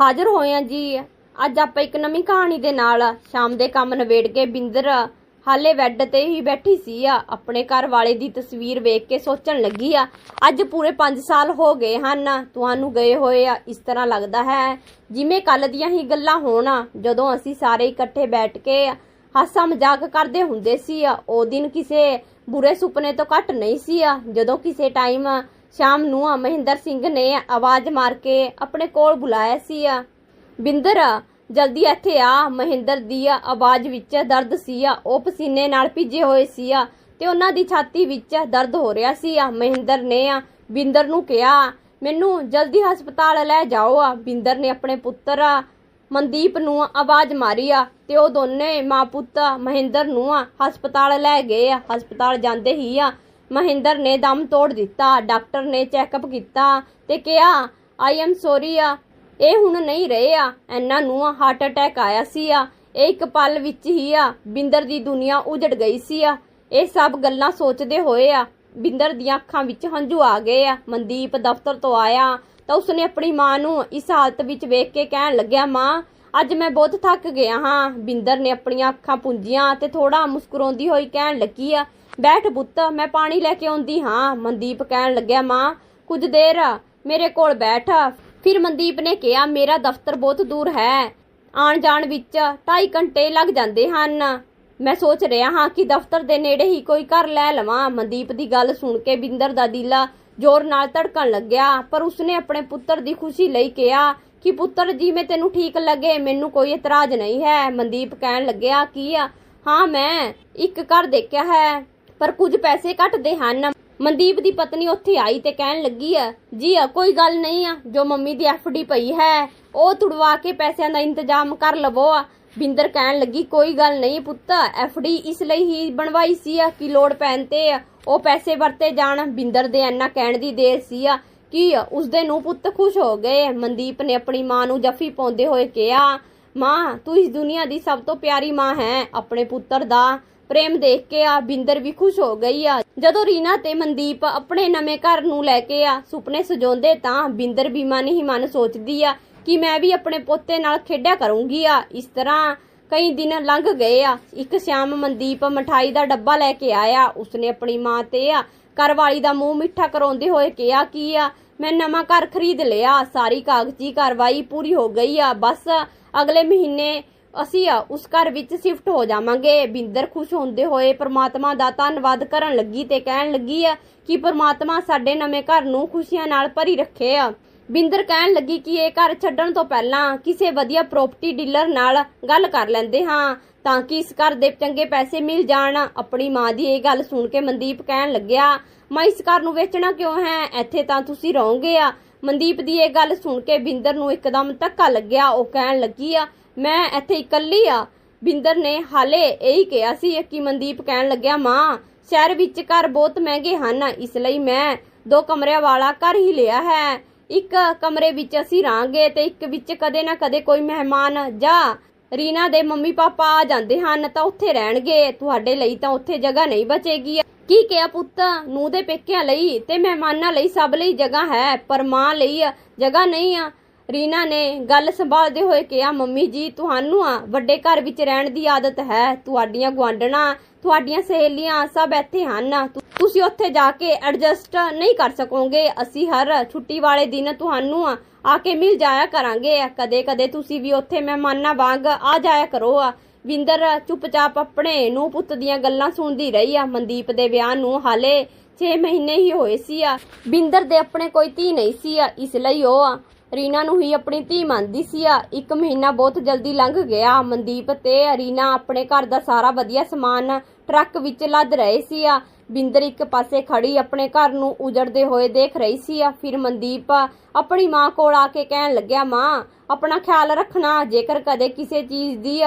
ਹਾਜ਼ਰ ਹੋਏ ਆ ਜੀ। ਅੱਜ ਆਪਾਂ ਇੱਕ ਨਵੀਂ ਕਹਾਣੀ ਦੇ ਨਾਲ ਸ਼ਾਮ ਦੇ ਕੰਮ ਨਵੇੜ ਕੇ ਬਿੰਦਰ ਹਾਲੇ ਬੈੱਡ ਤੇ ਹੀ ਬੈਠੀ ਸੀ ਆ। ਆਪਣੇ ਘਰ ਵਾਲੇ ਦੀ ਤਸਵੀਰ ਵੇਖ ਕੇ ਸੋਚਣ ਲੱਗੀ ਆ, ਅੱਜ ਪੂਰੇ 5 ਸਾਲ ਹੋ ਗਏ ਹਨ, ਤੁਹਾਨੂੰ ਗਏ ਹੋਏ ਆ, ਇਸ ਤਰ੍ਹਾਂ ਲੱਗਦਾ ਹੈ, ਜਿਵੇਂ ਕੱਲ ਦੀਆਂ ਹੀ ਗੱਲਾਂ ਹੋਣ ਜਦੋਂ ਅਸੀਂ ਸਾਰੇ ਇਕੱਠੇ ਬੈਠ ਕੇ ਹਾਸਾ ਮਜ਼ਾਕ ਕਰਦੇ ਹੁੰਦੇ ਸੀ ਆ, ਉਹ ਦਿਨ ਕਿਸੇ ਬੁਰੇ ਸੁਪਨੇ ਤੋਂ ਘੱਟ ਨਹੀਂ ਸੀ ਆ। ਜਦੋਂ ਕਿਸੇ ਟਾਈਮ ਸ਼ਾਮ ਨੂੰ ਮਹਿੰਦਰ ਸਿੰਘ ਨੇ ਆਵਾਜ਼ ਮਾਰ ਕੇ ਆਪਣੇ ਕੋਲ ਬੁਲਾਇਆ ਸੀ ਬਿੰਦਰ, ਜਲਦੀ ਇੱਥੇ ਆ। ਮਹਿੰਦਰ ਦੀ ਆਵਾਜ਼ ਵਿੱਚ ਦਰਦ ਸੀ ਉਹ ਪਸੀਨੇ ਨਾਲ ਭਿੱਜੇ ਹੋਏ ਸੀ ਆ ਤੇ ਉਹਨਾਂ ਦੀ ਛਾਤੀ ਵਿੱਚ ਦਰਦ ਹੋ ਰਿਹਾ ਸੀ ਆ। ਮਹਿੰਦਰ ਨੇ ਬਿੰਦਰ ਨੂੰ ਕਿਹਾ, ਮੈਨੂੰ ਜਲਦੀ ਹਸਪਤਾਲ ਲੈ ਜਾਓ ਆ। ਬਿੰਦਰ ਨੇ ਆਪਣੇ ਪੁੱਤਰ ਮਨਦੀਪ ਨੂੰ ਆਵਾਜ਼ ਮਾਰੀ ਆ ਤੇ ਉਹ ਦੋਨੇ ਮਾਂ ਪੁੱਤ ਮਹਿੰਦਰ ਨੂੰ ਹਸਪਤਾਲ ਲੈ ਗਏ ਆ। ਹਸਪਤਾਲ ਜਾਂਦੇ ਹੀ ਆ ਮਹਿੰਦਰ ਨੇ ਦਮ ਤੋੜ ਦਿੱਤਾ, ਡਾਕਟਰ ਨੇ ਚੈੱਕਅਪ ਕੀਤਾ ਤੇ ਕਿਹਾ ਆਈ ਐਮ ਸੌਰੀ ਆ, ਇਹ ਹੁਣ ਨਹੀਂ ਰਹੇ ਆ, ਇਹਨਾਂ ਨੂੰ ਹਾਰਟ ਅਟੈਕ ਆਇਆ ਸੀ ਆ, ਇਹ ਇੱਕ ਪਲ ਵਿੱਚ ਹੀ ਆ, ਬਿੰਦਰ ਦੀ ਦੁਨੀਆ ਉਜੜ ਗਈ ਸੀ ਆ, ਇਹ ਸਭ ਗੱਲਾਂ ਸੋਚਦੇ ਹੋਏ ਆ, ਬਿੰਦਰ ਦੀਆਂ ਅੱਖਾਂ ਵਿੱਚ ਹੰਝੂ ਆ ਗਏ ਆ, ਮਨਦੀਪ ਦਫ਼ਤਰ ਤੋਂ ਆਇਆ ਤਾਂ ਉਸਨੇ ਆਪਣੀ ਮਾਂ ਨੂੰ ਇਸ ਹਾਲਤ ਵਿੱਚ ਵੇਖ ਕੇ ਕਹਿਣ ਲੱਗਿਆ, ਮਾਂ, ਅੱਜ ਮੈਂ ਬਹੁਤ ਥੱਕ ਗਿਆ ਹਾਂ। ਬਿੰਦਰ ਨੇ ਆਪਣੀਆਂ ਅੱਖਾਂ ਪੁੰਜੀਆਂ ਤੇ ਥੋੜਾ ਮੁਸਕਰਾਉਂਦੀ ਹੋਈ ਕਹਿਣ ਲੱਗੀ ਆ ਬੈਠ ਪੁੱਤ, ਮੈਂ ਪਾਣੀ ਲੈ ਕੇ ਆਉਂਦੀ ਹਾਂ। ਮਨਦੀਪ ਕਹਿਣ ਲੱਗਿਆ, ਮਾਂ, ਕੁਝ ਦੇਰ, ਮੇਰੇ ਕੋਲ ਬੈਠ। ਫਿਰ ਮਨਦੀਪ ਨੇ ਕਿਹਾ, ਮੇਰਾ ਦਫ਼ਤਰ ਬਹੁਤ ਦੂਰ ਹੈ। ਆਉਣ ਜਾਣ ਵਿੱਚ 2.5 ਘੰਟੇ ਲੱਗ ਜਾਂਦੇ ਹਨ। ਮੈਂ ਸੋਚ ਰਿਹਾ ਹਾਂ ਕਿ ਦਫ਼ਤਰ ਦੇ ਨੇੜੇ ਹੀ ਕੋਈ ਘਰ ਲੈ ਲਵਾਂ। ਮਨਦੀਪ ਦੀ ਗੱਲ ਸੁਣ ਕੇ ਬਿੰਦਰ ਦਾ ਦਿਲ ਜ਼ੋਰ ਨਾਲ ਧੜਕਣ ਲੱਗਿਆ, ਪਰ ਉਸਨੇ ਆਪਣੇ ਪੁੱਤਰ ਦੀ ਖੁਸ਼ੀ ਲਈ ਕਿਹਾ ਕਿ, ਪੁੱਤਰ ਜਿਵੇਂ ਤੈਨੂੰ ਠੀਕ ਲੱਗੇ, ਮੈਨੂੰ ਕੋਈ ਇਤਰਾਜ਼ ਨਹੀਂ ਹੈ। ਮਨਦੀਪ ਕਹਿਣ ਲੱਗਿਆ ਕੀ, ਹਾਂ, ਮੈਂ ਇੱਕ ਘਰ ਦੇਖਿਆ ਹੈ। ਪਰ ਕੁਝ ਪੈਸੇ ਘਟਦੇ ਹਨ। ਮਨਦੀਪ ਦੀ ਪਤਨੀ ਉੱਥੇ ਆਈ ਤੇ ਕਹਿਣ ਲੱਗੀ ਆ, ਜੀ ਆ, ਕੋਈ ਗੱਲ ਨਹੀਂ ਆ, ਜੋ ਮੰਮੀ ਦੀ ਐਫਡੀ ਪਈ ਹੈ, ਉਹ ਤੁੜਵਾ ਕੇ ਪੈਸਿਆਂ ਦਾ ਇੰਤਜ਼ਾਮ ਕਰ ਲਵੋ ਆ। ਬਿੰਦਰ ਕਹਿਣ ਲੱਗੀ, ਕੋਈ ਗੱਲ ਨਹੀਂ ਪੁੱਤ, ਐਫਡੀ ਇਸ ਲਈ ਹੀ ਬਣਵਾਈ ਸੀ ਆ ਕਿ ਲੋੜ ਪੈਣ ਤੇ ਉਹ ਪੈਸੇ ਵਰਤੇ ਜਾਣ। ਬਿੰਦਰ ਦੇ ਐਨਾ ਕਹਿਣ ਦੀ ਦੇਰ ਸੀ ਆ ਕਿ ਉਸਦੇ ਨੂੰ ਪੁੱਤ ਖੁਸ਼ ਹੋ ਗਏ। ਮਨਦੀਪ ਨੇ ਆਪਣੀ ਮਾਂ ਨੂੰ ਜੱਫੀ ਪਾਉਂਦੇ ਹੋਏ ਕਿਹਾ, ਮਾਂ, ਤੂੰ ਇਸ ਦੁਨੀਆ ਦੀ ਸਭ ਤੋਂ ਪਿਆਰੀ ਮਾਂ ਹੈ, ਆਪਣੇ ਪੁੱਤਰ ਦਾ ਪ੍ਰੇਮ ਦੇਖ ਕੇ ਆ ਬਿੰਦਰ ਵੀ ਖੁਸ਼ ਹੋ ਗਈ ਆ। ਜਦੋਂ ਰੀਨਾ ਤੇ ਮਨਦੀਪ ਆਪਣੇ ਨਵੇਂ ਘਰ ਨੂੰ ਲੈ ਕੇ ਆ ਸੁਪਨੇ ਸਜਾਉਂਦੇ ਤਾਂ ਬਿੰਦਰ ਵੀ ਮਨ ਹੀ ਮਨ ਸੋਚਦੀ ਆ ਕਿ ਮੈਂ ਵੀ ਆਪਣੇ ਪੋਤੇ ਨਾਲ ਖੇਡਿਆ ਕਰੂੰਗੀ ਆ। ਇਸ ਤਰ੍ਹਾਂ ਕਈ ਦਿਨ ਲੰਘ ਗਏ ਆ। ਇੱਕ ਸ਼ਾਮ ਮਨਦੀਪ ਮਠਾਈ ਦਾ ਡੱਬਾ ਲੈ ਕੇ ਆਇਆ। ਉਸਨੇ ਆਪਣੀ ਮਾਂ ਤੇ ਆ ਘਰਵਾਲੀ ਦਾ ਮੂੰਹ ਮਿੱਠਾ ਕਰਾਉਂਦੇ ਹੋਏ ਕਿਹਾ, ਕਿ ਆ? ਮੈਂ ਨਵਾਂ ਘਰ ਖਰੀਦ ਲਿਆ। ਸਾਰੀ ਕਾਗਜ਼ੀ ਕਾਰਵਾਈ ਪੂਰੀ ਹੋ ਗਈ ਆ। ਬਸ ਅਗਲੇ ਮਹੀਨੇ ਅਸੀਂ ਉਸ ਘਰ ਵਿੱਚ ਸ਼ਿਫਟ ਹੋ ਜਾਵਾਂਗੇ। ਬਿੰਦਰ ਖੁਸ਼ ਹੁੰਦੇ ਹੋਏ ਪ੍ਰਮਾਤਮਾ ਦਾ ਧੰਨਵਾਦ ਕਰਨ ਲੱਗੀ ਤੇ ਕਹਿਣ ਲੱਗੀ ਆ ਕਿ ਪ੍ਰਮਾਤਮਾ ਸਾਡੇ ਨਵੇਂ ਘਰ ਨੂੰ ਖੁਸ਼ੀਆਂ ਨਾਲ ਭਰੀ ਰੱਖੇ ਆ ਬਿੰਦਰ ਕਹਿਣ ਲੱਗੀ ਕਿ ਇਹ ਘਰ ਛੱਡਣ ਤੋਂ ਪਹਿਲਾਂ ਕਿਸੇ ਵਧੀਆ ਪ੍ਰਾਪਰਟੀ ਡੀਲਰ ਨਾਲ ਗੱਲ ਕਰ ਲੈਂਦੇ ਹਾਂ, ਤਾਂ ਕਿ ਇਸ ਘਰ ਦੇ ਚੰਗੇ ਪੈਸੇ ਮਿਲ ਜਾਣ। ਆਪਣੀ ਮਾਂ ਦੀ ਇਹ ਗੱਲ ਸੁਣ ਕੇ ਮਨਦੀਪ ਕਹਿਣ ਲੱਗਿਆ, ਮੈਂ, ਇਸ ਘਰ ਨੂੰ ਵੇਚਣਾ ਕਿਉਂ ਹੈ? ਇੱਥੇ ਤਾਂ ਤੁਸੀਂ ਰਹੋਗੇ ਆ ਮਨਦੀਪ ਦੀ ਇਹ ਗੱਲ ਸੁਣ ਕੇ ਬਿੰਦਰ ਨੂੰ ਇੱਕਦਮ ਧੱਕਾ ਲੱਗਿਆ। ਉਹ ਕਹਿਣ ਲੱਗੀ ਆ ਮੈਂ ਇੱਥੇ ਇਕੱਲੀ ਆ। ਬਿੰਦਰ ਨੇ ਹਾਲੇ ਇਹੀ ਕਿਹਾ ਸੀ ਕਿ ਮਨਦੀਪ ਕਹਿਣ ਲੱਗਿਆ, ਮਾਂ, ਸ਼ਹਿਰ ਵਿੱਚ ਘਰ ਬਹੁਤ ਮਹਿੰਗੇ ਹਨ, ਇਸ ਲਈ ਮੈਂ ਦੋ ਕਮਰਿਆਂ ਵਾਲਾ ਘਰ ਹੀ ਲਿਆ ਹੈ। ਇੱਕ ਕਮਰੇ ਵਿੱਚ ਅਸੀਂ ਰਾਂਗੇ ਤੇ ਇੱਕ ਵਿੱਚ ਕਦੇ ਨਾ ਕਦੇ ਕੋਈ ਮਹਿਮਾਨ ਜਾਂ। ਰੀਨਾ ਦੇ ਮੰਮੀ ਪਾਪਾ ਆ ਜਾਂਦੇ ਹਨ ਤਾਂ ਉੱਥੇ ਰਹਿਣਗੇ। ਤੁਹਾਡੇ ਲਈ ਤਾਂ ਉੱਥੇ ਜਗ੍ਹਾ ਨਹੀਂ ਬਚੇਗੀ। ਕੀ ਕਿਹਾ ਪੁੱਤ? ਨੂੰ ਦੇ ਪੇਕਿਆਂ ਲਈ ਤੇ ਮਹਿਮਾਨਾਂ ਲਈ ਸਭ ਲਈ ਜਗ੍ਹਾ ਹੈ, ਪਰ ਮਾਂ ਲਈ ਜਗ੍ਹਾ ਨਹੀਂ ਆ। ਰੀਨਾ ਨੇ ਗੱਲ ਸੰਭਾਲਦੇ ਹੋਏ ਕਿਹਾ, ਮੰਮੀ ਜੀ, ਤੁਹਾਨੂੰ ਆ ਵੱਡੇ ਘਰ ਵਿੱਚ ਰਹਿਣ ਦੀ ਆਦਤ ਹੈ। ਤੁਹਾਡੀਆਂ ਗੁਆਂਢਣਾ, ਤੁਹਾਡੀਆਂ ਸਹੇਲੀਆਂ ਸਭ ਇੱਥੇ ਹਨ। ਤੁਸੀਂ ਉੱਥੇ ਜਾ ਕੇ ਐਡਜਸਟ ਨਹੀਂ ਕਰ ਸਕੋਗੇ। ਅਸੀਂ ਹਰ ਛੁੱਟੀ ਵਾਲੇ ਦਿਨ ਤੁਹਾਨੂੰ ਆ ਕੇ ਮਿਲ ਜਾਇਆ ਕਰਾਂਗੇ। ਕਦੇ ਕਦੇ ਤੁਸੀਂ ਵੀ ਉੱਥੇ ਮਹਿਮਾਨਾਂ ਵਾਂਗ ਆ ਜਾਇਆ ਕਰੋ ਆ। ਵਿੰਦਰ ਚੁੱਪਚਾਪ ਆਪਣੇ ਨੂੰ ਪੁੱਤ ਦੀਆਂ ਗੱਲਾਂ ਸੁਣਦੀ ਰਹੀ ਆ। ਮਨਦੀਪ ਦੇ ਵਿਆਹ ਨੂੰ ਹਾਲੇ 6 ਮਹੀਨੇ ਹੀ ਹੋਏ ਸੀ ਆ। ਬਿੰਦਰ ਦੇ ਆਪਣੇ ਕੋਈ ਧੀ ਨਹੀਂ ਸੀ ਆ, ਇਸ ਲਈ ਉਹ ਆ ਰੀਨਾ ਨੂੰ ਹੀ ਆਪਣੀ ਧੀ ਮੰਨਦੀ ਸੀ ਆ। ਇੱਕ ਮਹੀਨਾ ਬਹੁਤ ਜਲਦੀ ਲੰਘ ਗਿਆ। ਮਨਦੀਪ ਤੇ ਰੀਨਾ ਆਪਣੇ ਘਰ ਦਾ ਸਾਰਾ ਵਧੀਆ ਸਮਾਨ ਟਰੱਕ ਵਿੱਚ ਲੱਦ ਰਹੇ ਸੀ ਆ। ਬਿੰਦਰ ਇੱਕ ਪਾਸੇ ਖੜੀ ਆਪਣੇ ਘਰ ਨੂੰ ਉਜੜਦੇ ਹੋਏ ਦੇਖ ਰਹੀ ਸੀ ਆ। ਫਿਰ ਮਨਦੀਪ ਆਪਣੀ ਮਾਂ ਕੋਲ ਆ ਕੇ ਕਹਿਣ ਲੱਗਿਆ, ਮਾਂ, ਆਪਣਾ ਖਿਆਲ ਰੱਖਣਾ, ਜੇਕਰ ਕਦੇ ਕਿਸੇ ਚੀਜ਼ ਦੀ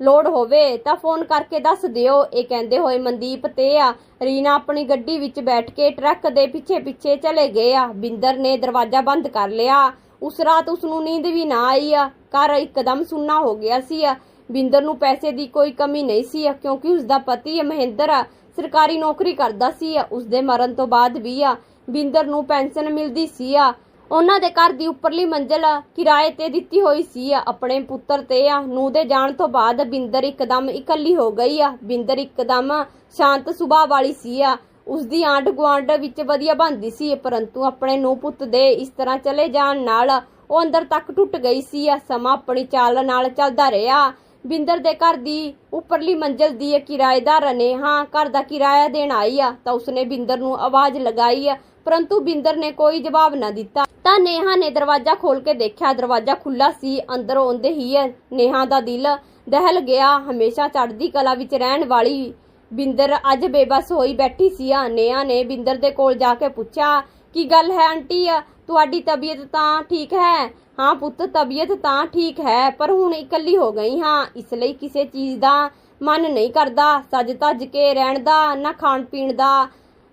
ਲੋੜ ਹੋਵੇ ਤਾਂ ਫੋਨ ਕਰਕੇ ਦੱਸ ਦਿਓ। ਇਹ ਕਹਿੰਦੇ ਹੋਏ ਮਨਦੀਪ ਤੇ ਆ, ਰੀਨਾ ਆਪਣੀ ਗੱਡੀ ਵਿੱਚ ਬੈਠ ਕੇ ਟਰੱਕ ਦੇ ਪਿੱਛੇ ਪਿੱਛੇ ਚਲੇ ਗਏ ਆ। ਬਿੰਦਰ ਨੇ ਦਰਵਾਜ਼ਾ ਬੰਦ ਕਰ ਲਿਆ। ਉਸ ਰਾਤ ਉਸ ਨੂੰ ਨੀਂਦ ਵੀ ਨਾ ਆਈ ਆ। ਘਰ ਇੱਕਦਮ ਸੁੰਨਾ ਹੋ ਗਿਆ ਸੀ ਆ। ਬਿੰਦਰ ਨੂੰ ਪੈਸੇ ਦੀ ਕੋਈ ਕਮੀ ਨਹੀਂ ਸੀ ਆ, ਕਿਉਂਕਿ ਉਸ ਦਾ ਪਤੀ ਮਹਿੰਦਰ ਆ, ਸਰਕਾਰੀ ਨੌਕਰੀ ਕਰਦਾ ਸੀ ਆ। ਉਸ ਦੇ ਮਰਨ ਤੋਂ ਬਾਅਦ ਵੀ ਆ, ਬਿੰਦਰ ਨੂੰ ਪੈਨਸ਼ਨ ਮਿਲਦੀ ਸੀ ਆ। ਉਹਨਾਂ ਦੇ ਘਰ ਦੀ ਉੱਪਰਲੀ ਮੰਜ਼ਲ ਕਿਰਾਏ ਤੇ ਦਿੱਤੀ ਹੋਈ ਸੀ ਆ। ਆਪਣੇ ਪੁੱਤਰ ਤੇ ਆ ਨੂੰ ਦੇ ਜਾਣ ਤੋਂ ਬਾਅਦ ਬਿੰਦਰ ਇੱਕਦਮ ਇਕੱਲੀ ਹੋ ਗਈ ਆ। ਬਿੰਦਰ ਇੱਕਦਮ ਸ਼ਾਂਤ ਸੁਭਾਅ ਵਾਲੀ ਸੀ ਆ। ਉਸ ਦੀ ਆਂਢ ਗੁਆਂਢ ਵਿੱਚ ਵਧੀਆ ਬਣਦੀ ਸੀ, ਪਰੰਤੂ ਆਪਣੇ ਨੂੰ ਪੁੱਤ ਦੇ ਇਸ ਤਰ੍ਹਾਂ ਚਲੇ ਜਾਣ ਨਾਲ ਉਹ ਅੰਦਰ ਤੱਕ ਟੁੱਟ ਗਈ ਸੀ। ਆ ਸਮਾਂ ਆਪਣੀ ਚਾਲ ਨਾਲ ਚੱਲਦਾ ਰਿਹਾ। ਬਿੰਦਰ ਦੇ ਘਰ ਦੀ ਉੱਪਰਲੀ ਮੰਜ਼ਲ ਦੀ ਕਿਰਾਏਦਾਰ ਨੇਹਾ ਘਰ ਦਾ ਕਿਰਾਇਆ ਦੇਣ ਆਈ ਆ। ਤਾਂ ਉਸਨੇ ਬਿੰਦਰ ਨੂੰ ਆਵਾਜ਼ ਲਗਾਈ ਆ ਪਰੰਤੂ ਬਿੰਦਰ ਨੇ ਕੋਈ ਜਵਾਬ ਨਾ ਦਿੱਤਾ। ਤਾਂ ਨੇਹਾ ਨੇ ਦਰਵਾਜ਼ਾ ਖੋਲ ਕੇ ਦੇਖਿਆ, ਦਰਵਾਜ਼ਾ ਖੁੱਲਾ ਸੀ, ਅੰਦਰ ਆਉਂਦੇ ਹੀ ਨੇਹਾ ਦਾ ਦਿਲ ਦਹਿਲ ਗਿਆ। ਹਮੇਸ਼ਾ ਚੜ੍ਹਦੀ ਕਲਾ ਵਿੱਚ ਰਹਿਣ ਵਾਲੀ ਬਿੰਦਰ ਅੱਜ ਬੇਬਸ ਹੋਈ ਬੈਠੀ ਸੀ ਆ ਨੇ ਬਿੰਦਰ ਦੇ ਕੋਲ ਜਾ ਕੇ ਪੁੱਛਿਆ, ਕੀ ਗੱਲ ਹੈ ਆਂਟੀ? ਤੁਹਾਡੀ ਤਬੀਅਤ ਤਾਂ ਠੀਕ ਹੈ? ਹਾਂ ਪੁੱਤ, ਤਬੀਅਤ ਤਾਂ ਠੀਕ ਹੈ, ਪਰ ਹੁਣ ਇਕੱਲੀ ਹੋ ਗਈ ਹਾਂ, ਇਸ ਲਈ ਕਿਸੇ ਚੀਜ਼ ਦਾ ਮਨ ਨਹੀਂ ਕਰਦਾ, ਸੱਜ ਧੱਜ ਕੇ ਰਹਿਣ ਦਾ, ਨਾ ਖਾਣ ਪੀਣ ਦਾ।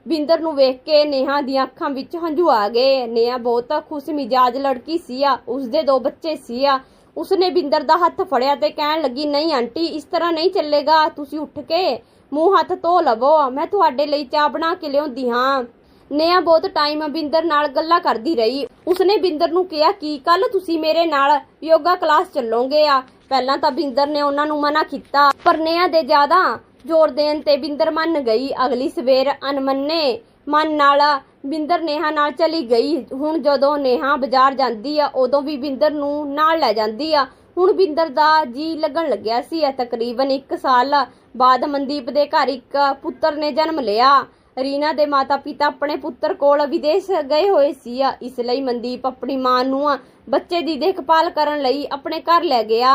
ਬਿੰਦਰ ਨੂੰ ਵੇਖ ਕੇ ਨੇਹਾ ਦੀਆਂ ਅੱਖਾਂ ਵਿੱਚ ਹੰਝੂ ਆ ਗਏ। ਨੇਹਾ ਬਹੁਤ ਖੁਸ਼ ਮਿਜਾਜ ਲੜਕੀ ਸੀ, ਆ, ਉਸਦੇ ਦੋ ਬੱਚੇ ਸੀ, ਆ। ਉਸਨੇ ਬਿੰਦਰ ਦਾ ਹੱਥ ਫੜਿਆ ਤੇ ਕਹਿਣ ਲੱਗੀ, ਨਹੀਂ ਆਂਟੀ, ਇਸ ਤਰ੍ਹਾਂ ਨਹੀਂ ਚੱਲੇਗਾ, ਤੁਸੀਂ ਉੱਠ ਕੇ ਮੂੰਹ ਹੱਥ ਧੋ ਲਵੋ। ਮੈਂ ਤੁਹਾਡੇ ਲਈ ਚਾਹ ਬਣਾ ਕੇ ਲਿਆਉਂਦੀ ਹਾਂ। ਨੇਹਾ ਬਹੁਤ ਟਾਈਮ ਬਿੰਦਰ ਨਾਲ ਗੱਲਾਂ ਕਰਦੀ ਰਹੀ। ਉਸਨੇ ਬਿੰਦਰ ਨੂੰ ਕਿਹਾ ਕਿ ਕੱਲ ਤੁਸੀਂ ਮੇਰੇ ਨਾਲ ਯੋਗਾ ਕਲਾਸ ਚੱਲੋਗੇ ਆ। ਪਹਿਲਾਂ ਤਾਂ ਬਿੰਦਰ ਨੇ ਉਹਨਾਂ ਨੂੰ ਮਨਾ ਕੀਤਾ, ਪਰ ਨੇਹਾ ਦੇ ਜ਼ਿਆਦਾ ਜ਼ੋਰ ਦੇਣ ਤੇ ਬਿੰਦਰ ਮੰਨ ਗਈ। ਅਗਲੀ ਸਵੇਰ ਅਨਮੰਨੇ ਮਨ ਨਾਲ, ਬਿੰਦਰ ਨੇਹਾ ਨਾਲ ਚਲੀ ਗਈ। ਹੁਣ ਜਦੋਂ ਨੇਹਾ ਬਾਜ਼ਾਰ ਜਾਂਦੀ ਆ, ਉਦੋਂ ਵੀ ਬਿੰਦਰ ਨੂੰ ਨਾਲ ਲੈ ਜਾਂਦੀ ਆ। ਹੁਣ ਬਿੰਦਰ ਦਾ ਜੀ ਲੱਗਣ ਲੱਗਿਆ ਸੀ। ਤਕਰੀਬਨ 1 ਸਾਲ ਬਾਅਦ ਮਨਦੀਪ ਦੇ ਘਰ ਇੱਕ ਪੁੱਤਰ ਨੇ ਜਨਮ ਲਿਆ। ਰੀਨਾ ਦੇ ਮਾਤਾ-ਪਿਤਾ ਆਪਣੇ ਪੁੱਤਰ ਕੋਲ ਵਿਦੇਸ਼ ਗਏ ਹੋਏ ਸੀ। ਇਸ ਲਈ ਮਨਦੀਪ ਆਪਣੀ ਮਾਂ ਨੂੰ ਬੱਚੇ ਦੀ ਦੇਖਭਾਲ ਕਰਨ ਲਈ ਆਪਣੇ ਘਰ ਲੈ ਗਿਆ।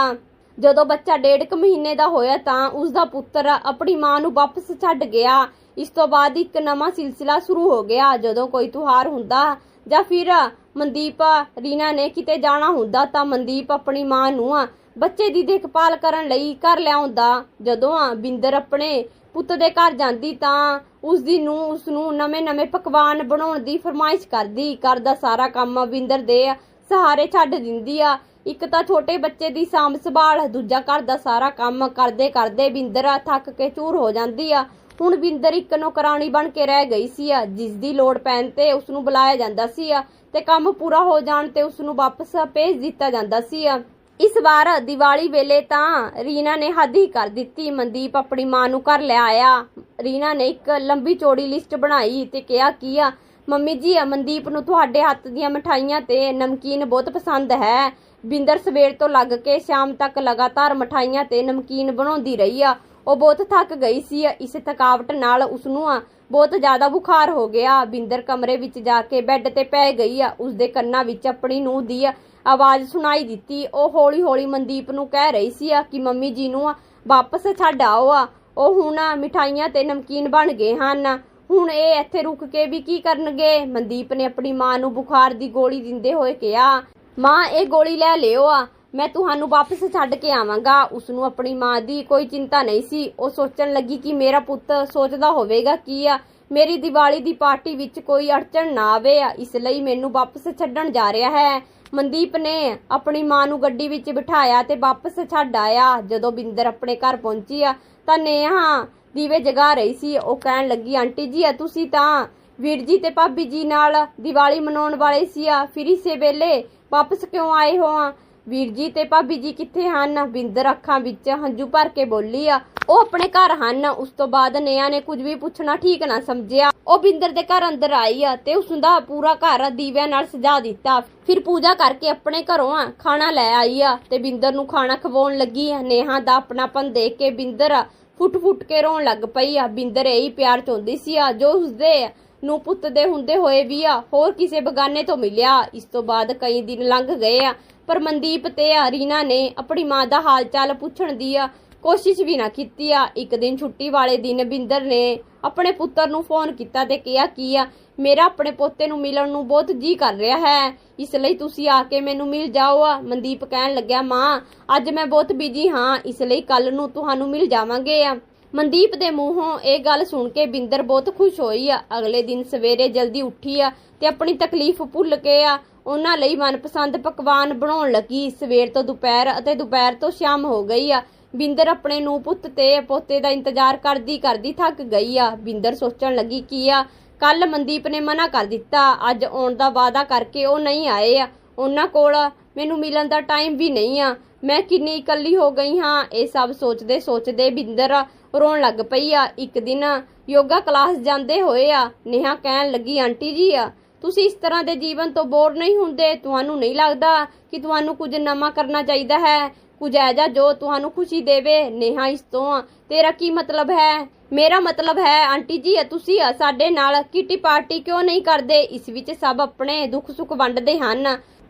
ਜਦੋਂ ਬੱਚਾ ਡੇਢ ਕੁ ਮਹੀਨੇ ਦਾ ਹੋਇਆ ਤਾਂ ਉਸ ਦਾ ਪੁੱਤਰ ਆਪਣੀ ਮਾਂ ਨੂੰ ਵਾਪਸ ਛੱਡ ਗਿਆ। ਇਸ ਤੋਂ ਬਾਅਦ ਇੱਕ ਨਵਾਂ ਸਿਲਸਿਲਾ ਸ਼ੁਰੂ ਹੋ ਗਿਆ। ਜਦੋਂ ਕੋਈ ਤਿਉਹਾਰ ਹੁੰਦਾ ਜਾਂ ਫਿਰ ਮਨਦੀਪ, ਰੀਨਾ ਨੇ ਕਿਤੇ ਜਾਣਾ ਹੁੰਦਾ ਤਾਂ ਮਨਦੀਪ ਆਪਣੀ ਮਾਂ ਨੂੰ ਬੱਚੇ ਦੀ ਦੇਖਭਾਲ ਕਰਨ ਲਈ ਘਰ ਲਿਆਉਂਦਾ। ਜਦੋਂ ਬਿੰਦਰ ਆਪਣੇ ਪੁੱਤ ਦੇ ਘਰ ਜਾਂਦੀ ਤਾਂ ਉਸ ਦੀ ਨੂੰ ਉਸ ਨੂੰ ਨਵੇਂ-ਨਵੇਂ ਪਕਵਾਨ ਬਣਾਉਣ ਦੀ ਫਰਮਾਇਸ਼ ਕਰਦੀ। ਘਰ ਦਾ ਸਾਰਾ ਕੰਮ ਬਿੰਦਰ ਦੇ ਸਹਾਰੇ ਛੱਡ ਦਿੰਦੀ ਆ। ਇੱਕ ਤਾਂ ਛੋਟੇ ਬੱਚੇ ਦੀ ਸਾਂਭ ਸੰਭਾਲ, ਦੂਜਾ ਘਰ ਦਾ ਸਾਰਾ ਕੰਮ ਕਰਦੇ ਕਰਦੇ ਬਿੰਦਰ ਥੱਕ ਕੇ ਚੂਰ ਹੋ ਜਾਂਦੀ ਆ। ਹੁਣ ਬਿੰਦਰ ਇੱਕ ਨੌਕਰਾਨੀ ਬਣ ਕੇ ਰਹਿ ਗਈ ਸੀ ਆ, ਜਿਸ ਦੀ ਲੋੜ ਪੈਣ ਤੇ ਉਸ ਨੂੰ ਬੁਲਾਇਆ ਜਾਂਦਾ ਸੀ ਆ ਤੇ ਕੰਮ ਪੂਰਾ ਹੋ ਜਾਣ ਤੇ ਉਸ ਨੂੰ ਵਾਪਸ ਭੇਜ ਦਿੱਤਾ ਜਾਂਦਾ ਸੀ ਆ। ਇਸ ਵਾਰ ਦੀਵਾਲੀ ਵੇਲੇ ਤਾਂ ਰੀਨਾ ਨੇ ਹੱਦ ਹੀ ਕਰ ਦਿੱਤੀ। ਮਨਦੀਪ ਆਪਣੀ ਮਾਂ ਨੂੰ ਘਰ ਲੈ ਆਇਆ। ਰੀਨਾ ਨੇ ਇੱਕ ਲੰਬੀ ਚੌੜੀ ਲਿਸਟ ਬਣਾਈ ਤੇ ਕਿਹਾ ਕੀ ਆ ਮੰਮੀ ਜੀ, ਮਨਦੀਪ ਨੂੰ ਤੁਹਾਡੇ ਹੱਥ ਦੀਆਂ ਮਠਾਈਆਂ ਤੇ ਨਮਕੀਨ ਬਹੁਤ ਪਸੰਦ ਹੈ। ਬਿੰਦਰ ਸਵੇਰ ਤੋਂ ਲੱਗ ਕੇ ਸ਼ਾਮ ਤੱਕ ਲਗਾਤਾਰ ਮਠਾਈਆਂ ਤੇ ਨਮਕੀਨ ਬਣਾਉਂਦੀ ਰਹੀ ਆ। ਉਹ ਬਹੁਤ ਥੱਕ ਗਈ ਸੀ। ਇਸ ਥਕਾਵਟ ਨਾਲ ਉਸ ਨੂੰ ਬਹੁਤ ਜ਼ਿਆਦਾ ਬੁਖਾਰ ਹੋ ਗਿਆ। ਬਿੰਦਰ ਕਮਰੇ ਵਿੱਚ ਜਾ ਕੇ ਬੈੱਡ ਤੇ ਪੈ ਗਈ ਆ। ਉਸ ਦੇ ਕੰਨਾਂ ਵਿੱਚ ਆਪਣੀ ਨੂੰਹ ਦੀ ਆਵਾਜ਼ ਸੁਣਾਈ ਦਿੱਤੀ। ਉਹ ਹੌਲੀ-ਹੌਲੀ ਮਨਦੀਪ ਨੂੰ ਕਹਿ ਰਹੀ ਸੀ ਆ ਕਿ ਮੰਮੀ ਜੀ ਨੂੰ ਵਾਪਸ ਛੱਡ ਆਓ ਆ। ਉਹ ਹੁਣ ਮਿਠਾਈਆਂ ਤੇ ਨਮਕੀਨ ਬਣ ਗਏ ਹਨ। ਹੁਣ ਇਹ ਇੱਥੇ ਰੁਕ ਕੇ ਵੀ ਕੀ ਕਰਨਗੇ? ਮਨਦੀਪ ਨੇ ਆਪਣੀ ਮਾਂ ਨੂੰ ਬੁਖਾਰ ਦੀ ਗੋਲੀ ਦਿੰਦੇ ਹੋਏ ਕਿਹਾ, ਮਾਂ, ਇਹ ਗੋਲੀ ਲੈ ਲਿਓ ਆ। ਮੈਂ ਤੁਹਾਨੂੰ ਵਾਪਸ ਛੱਡ ਕੇ ਆਵਾਂਗਾ। ਉਸ ਨੂੰ ਆਪਣੀ ਮਾਂ ਦੀ ਕੋਈ ਚਿੰਤਾ ਨਹੀਂ ਸੀ। ਉਹ ਸੋਚਣ ਲੱਗੀ ਕਿ ਮੇਰਾ ਪੁੱਤ ਸੋਚਦਾ ਹੋਵੇਗਾ ਕੀ ਆ। ਮੇਰੀ ਦੀਵਾਲੀ ਦੀ ਪਾਰਟੀ ਵਿੱਚ ਕੋਈ ਅੜਚਣ ਨਾ ਆਵੇ ਇਸ ਲਈ ਮੈਨੂੰ ਵਾਪਸ ਛੱਡਣ ਜਾ ਰਿਹਾ ਹੈ। ਮਨਦੀਪ ਨੇ ਆਪਣੀ ਮਾਂ ਨੂੰ ਗੱਡੀ ਵਿੱਚ ਬਿਠਾਇਆ ਤੇ ਵਾਪਸ ਛੱਡ ਆਇਆ। ਜਦੋਂ ਬਿੰਦਰ ਆਪਣੇ ਘਰ ਪਹੁੰਚੀ ਆ, ਤਾਂ ਨੇਹਾ ਦੀਵੇ ਜਗਾ ਰਹੀ ਸੀ। ਉਹ ਕਹਿਣ ਲੱਗੀ, ਆਂਟੀ ਜੀ ਆ ਤੁਸੀਂ ਤਾਂ ਵੀਰ ਜੀ ਤੇ ਭਾਬੀ ਜੀ ਨਾਲ ਦੀਵਾਲੀ ਮਨਾਉਣ ਵਾਲੇ ਸੀ ਆ। ਫਿਰ ਇਸੇ ਵੇਲੇ ਵਾਪਸ ਕਿਉਂ ਆਏ ਹੋ ਆ? ਵੀਰ ਜੀ ਤੇ ਭਾਬੀ ਜੀ ਕਿੱਥੇ ਹਨ? ਬਿੰਦਰ ਅੱਖਾਂ ਵਿੱਚ ਹੰਝੂ ਭਰ ਕੇ ਬੋਲੀ ਆ। ਉਹ ਆਪਣੇ ਘਰ ਹਨ। ਉਸ ਤੋਂ ਬਾਅਦ ਨਿਆ ਨੇ ਕੁਝ ਵੀ ਪੁੱਛਣਾ ਠੀਕ ਨਾ ਸਮਝਿਆ। ਉਹ ਬਿੰਦਰ ਦੇ ਘਰ ਅੰਦਰ ਆਈ ਆ ਤੇ ਉਸ ਦਾ ਪੂਰਾ ਘਰ ਦੀਵਿਆਂ ਨਾਲ ਸਜਾ ਦਿੱਤਾ। ਫਿਰ ਪੂਜਾ ਕਰਕੇ ਆਪਣੇ ਘਰੋਂ ਆ ਖਾਣਾ ਲੈ ਆਈ ਆ ਤੇ ਬਿੰਦਰ ਨੂੰ ਖਾਣਾ ਖਵਾਉਣ ਲੱਗੀ ਆ। ਨੇਹਾ ਦਾ ਆਪਣਾਪਨ ਦੇਖ ਕੇ ਬਿੰਦਰ ਫੁੱਟ ਫੁੱਟ ਕੇ ਰੋਣ ਲੱਗ ਪਈ ਆ। ਬਿੰਦਰ ਇਹੀ ਪਿਆਰ ਚਾਹੁੰਦੀ ਸੀ ਆ। ਜੋ ਉਸਦੇ ਨੂੰ ਪੁੱਤ ਦੇ ਹੁੰਦੇ ਹੋਏ ਵੀ ਆ, ਹੋਰ ਕਿਸੇ ਬਗਾਨੇ ਤੋਂ ਮਿਲਿਆ। ਇਸ ਤੋਂ ਬਾਅਦ ਕਈ ਦਿਨ ਲੰਘ ਗਏ ਆ, ਪਰ ਮਨਦੀਪ ਤੇ ਰੀਨਾ ਨੇ ਆਪਣੀ ਮਾਂ ਦਾ ਹਾਲ ਚਾਲ ਪੁੱਛਣ ਦੀ ਆ ਕੋਸ਼ਿਸ਼ ਵੀ ਨਾ ਕੀਤੀ ਆ। ਇੱਕ ਦਿਨ ਛੁੱਟੀ ਵਾਲੇ ਦਿਨ ਬਿੰਦਰ ਨੇ ਆਪਣੇ ਪੁੱਤਰ ਨੂੰ ਫੋਨ ਕੀਤਾ ਤੇ ਕਿਹਾ ਕੀ ਆ, ਮੇਰਾ ਆਪਣੇ ਪੋਤੇ ਨੂੰ ਮਿਲਣ ਨੂੰ ਬਹੁਤ ਜੀ ਕਰ ਰਿਹਾ ਹੈ। ਇਸ ਲਈ ਤੁਸੀਂ ਆ ਕੇ ਮੈਨੂੰ ਮਿਲ ਜਾਓ ਆ। ਮਨਦੀਪ ਕਹਿਣ ਲੱਗਿਆ, ਮਾਂ, ਅੱਜ ਮੈਂ ਬਹੁਤ ਬਿਜ਼ੀ ਹਾਂ, ਇਸ ਲਈ ਕੱਲ ਨੂੰ ਤੁਹਾਨੂੰ ਮਿਲ ਜਾਵਾਂਗੇ ਆ। ਮਨਦੀਪ ਦੇ ਮੂੰਹੋਂ ਇਹ ਗੱਲ ਸੁਣ ਕੇ ਬਿੰਦਰ ਬਹੁਤ ਖੁਸ਼ ਹੋਈ ਆ। ਅਗਲੇ ਦਿਨ ਸਵੇਰੇ ਜਲਦੀ ਉੱਠੀ ਆ ਤੇ ਆਪਣੀ ਤਕਲੀਫ ਭੁੱਲ ਕੇ ਆ। ਉਹਨਾਂ ਲਈ ਮਨਪਸੰਦ ਪਕਵਾਨ ਬਣਾਉਣ ਲੱਗੀ। ਸਵੇਰ ਤੋਂ ਦੁਪਹਿਰ ਅਤੇ ਦੁਪਹਿਰ ਤੋਂ ਸ਼ਾਮ ਹੋ ਗਈ ਆ। ਬਿੰਦਰ ਆਪਣੇ ਨੂੰ ਪੁੱਤ ਤੇ ਪੋਤੇ ਦਾ ਇੰਤਜ਼ਾਰ ਕਰਦੀ ਕਰਦੀ ਥੱਕ ਗਈ ਆ। ਬਿੰਦਰ ਸੋਚਣ ਲੱਗੀ ਕੀ ਆ ਕੱਲ ਮਨਦੀਪ ਨੇ ਮਨਾ ਕਰ ਦਿੱਤਾ। ਅੱਜ ਆਉਣ ਦਾ ਵਾਅਦਾ ਕਰਕੇ ਉਹ ਨਹੀਂ ਆਏ ਆ। ਉਹਨਾਂ ਕੋਲ ਮੈਨੂੰ ਮਿਲਣ ਦਾ ਟਾਈਮ ਵੀ ਨਹੀਂ ਆ। ਮੈਂ ਕਿੰਨੀ ਇਕੱਲੀ ਹੋ ਗਈ ਹਾਂ। ਇਹ ਸਭ ਸੋਚਦੇ ਸੋਚਦੇ ਬਿੰਦਰ ਰੋਣ ਲੱਗ ਪਈ ਆ। ਇੱਕ ਦਿਨ ਯੋਗਾ ਕਲਾਸ ਜਾਂਦੇ ਹੋਏ ਆ। ਨੇਹਾ ਕਹਿਣ ਲੱਗੀ, ਆਂਟੀ ਜੀ ਆ, ਤੁਸੀਂ ਇਸ ਤਰ੍ਹਾਂ ਦੇ ਜੀਵਨ ਤੋਂ ਬੋਰ ਨਹੀਂ ਹੁੰਦੇ। ਤੁਹਾਨੂੰ ਨਹੀਂ ਲੱਗਦਾ ਕਿ ਤੁਹਾਨੂੰ ਕੁਝ ਨਵਾਂ ਕਰਨਾ ਚਾਹੀਦਾ ਹੈ? ਕੁਝ ਐਜਾ ਜੋ ਤੁਹਾਨੂੰ ਖੁਸ਼ੀ ਦੇਵੇ। ਨੇਹਾ ਇਸ ਤੋਂ, ਤੇਰਾ ਕੀ ਮਤਲਬ ਹੈ? ਮੇਰਾ ਮਤਲਬ ਹੈ, ਆਂਟੀ ਜੀ, ਤੁਸੀਂ ਸਾਡੇ ਨਾਲ ਕਿਟੀ ਪਾਰਟੀ ਕਿਉਂ ਨਹੀਂ ਕਰਦੇ? ਇਸ ਵਿੱਚ ਸਭ ਆਪਣੇ ਦੁੱਖ ਸੁੱਖ ਵੰਡਦੇ ਹਨ।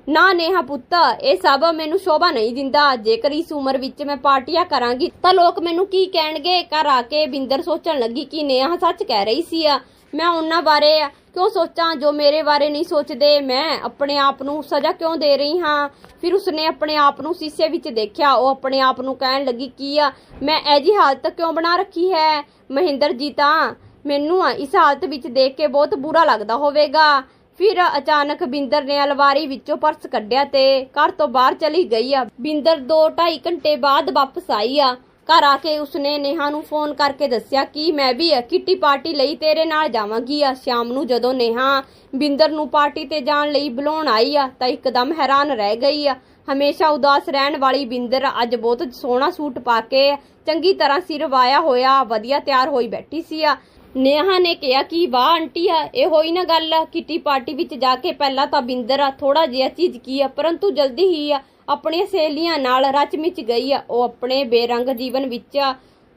ਨਾ ਨੇਹਾ ਪੁੱਤ, ਇਹ ਸਭ ਮੈਨੂੰ ਸ਼ੋਭਾ ਨਹੀਂ ਦਿੰਦਾ। ਜੇਕਰ ਇਸ ਉਮਰ ਵਿੱਚ ਮੈਂ ਪਾਰਟੀਆਂ ਕਰਾਂਗੀ, ਤਾਂ ਲੋਕ ਮੈਨੂੰ ਕੀ ਕਹਿਣਗੇ? ਘਰ ਆ ਕੇ ਬਿੰਦਰ ਸੋਚਣ ਲੱਗੀ ਕਿ ਨੇਹਾ ਸੱਚ ਕਹਿ ਰਹੀ ਸੀ ਆ। ਮੈਂ ਉਹਨਾਂ ਬਾਰੇ ਕਿਉਂ ਸੋਚਾਂ ਜੋ ਮੇਰੇ ਬਾਰੇ ਨਹੀਂ ਸੋਚਦੇ? ਮੈਂ ਆਪਣੇ ਆਪ ਨੂੰ ਸਜ਼ਾ ਕਿਉਂ ਦੇ ਰਹੀ ਹਾਂ? ਫਿਰ ਉਸਨੇ ਆਪਣੇ ਆਪ ਨੂੰ ਸ਼ੀਸ਼ੇ ਵਿੱਚ ਦੇਖਿਆ। ਉਹ ਆਪਣੇ ਆਪ ਨੂੰ ਕਹਿਣ ਲੱਗੀ ਕੀ ਆ, ਮੈਂ ਐਜੀ ਹਾਲਤ ਕਿਉਂ ਬਣਾ ਰੱਖੀ ਹੈ? ਮਹਿੰਦਰ ਜੀ ਤਾਂ ਮੈਨੂੰ ਇਸ ਹਾਲਤ ਵਿੱਚ ਦੇਖ ਕੇ ਬਹੁਤ ਬੁਰਾ ਲੱਗਦਾ ਹੋਵੇਗਾ। ਫਿਰ ਅਚਾਨਕ ਬਿੰਦਰ ਨੇ ਅਲਵਾਰੀ ਵਿੱਚੋਂ ਪਰਸ ਕੱਢਿਆ ਤੇ ਘਰ ਤੋਂ ਬਾਹਰ ਚਲੀ ਗਈ ਆ। ਬਿੰਦਰ 2-2.5 ਘੰਟੇ ਬਾਅਦ ਵਾਪਸ ਆਈ ਆ। ਘਰ ਆ ਕੇ ਉਸਨੇ ਨੇਹਾ ਨੂੰ ਫੋਨ ਕਰਕੇ ਦੱਸਿਆ ਕਿ ਮੈਂ ਵੀ ਕਿੱਟੀ ਪਾਰਟੀ ਲਈ ਤੇਰੇ ਨਾਲ ਜਾਵਾਂਗੀ ਆ। ਸ਼ਾਮ ਨੂੰ ਜਦੋਂ ਨੇਹਾ ਬਿੰਦਰ ਨੂੰ ਪਾਰਟੀ ਤੇ ਜਾਣ ਲਈ ਬੁਲਾਉਣ ਆਈ ਆ, ਤਾਂ ਇੱਕਦਮ ਹੈਰਾਨ ਰਹਿ ਗਈ ਆ। ਹਮੇਸ਼ਾ ਉਦਾਸ ਰਹਿਣ ਵਾਲੀ ਬਿੰਦਰ ਅੱਜ ਬਹੁਤ ਸੋਹਣਾ ਸੂਟ ਪਾ ਕੇ ਚੰਗੀ ਤਰ੍ਹਾਂ ਸਿਰ ਵਾਇਆ ਹੋਇਆ, ਵਧੀਆ ਤਿਆਰ ਹੋਈ ਬੈਠੀ ਸੀ ਆ। ਨੇਹਾ ਨੇ ਕਿਹਾ ਕਿ ਵਾਹ ਆਂਟੀ ਆ, ਇਹ ਹੋਈ ਨਾ ਗੱਲ ਕਿੱਟੀ ਪਾਰਟੀ ਵਿੱਚ ਜਾ ਕੇ ਪਹਿਲਾਂ ਤਾਂ ਬਿੰਦਰ ਆ ਥੋੜਾ ਜਿਹਾ ਝਿਜਕੀ ਆ, ਪਰੰਤੂ ਜਲਦੀ ਹੀ ਆ, ਆਪਣੀਆਂ ਸਹੇਲੀਆਂ ਨਾਲ ਰਚ ਮਿਚ ਗਈ ਆ, ਉਹ ਆਪਣੇ ਬੇਰੰਗ ਜੀਵਨ ਵਿੱਚ ਆ।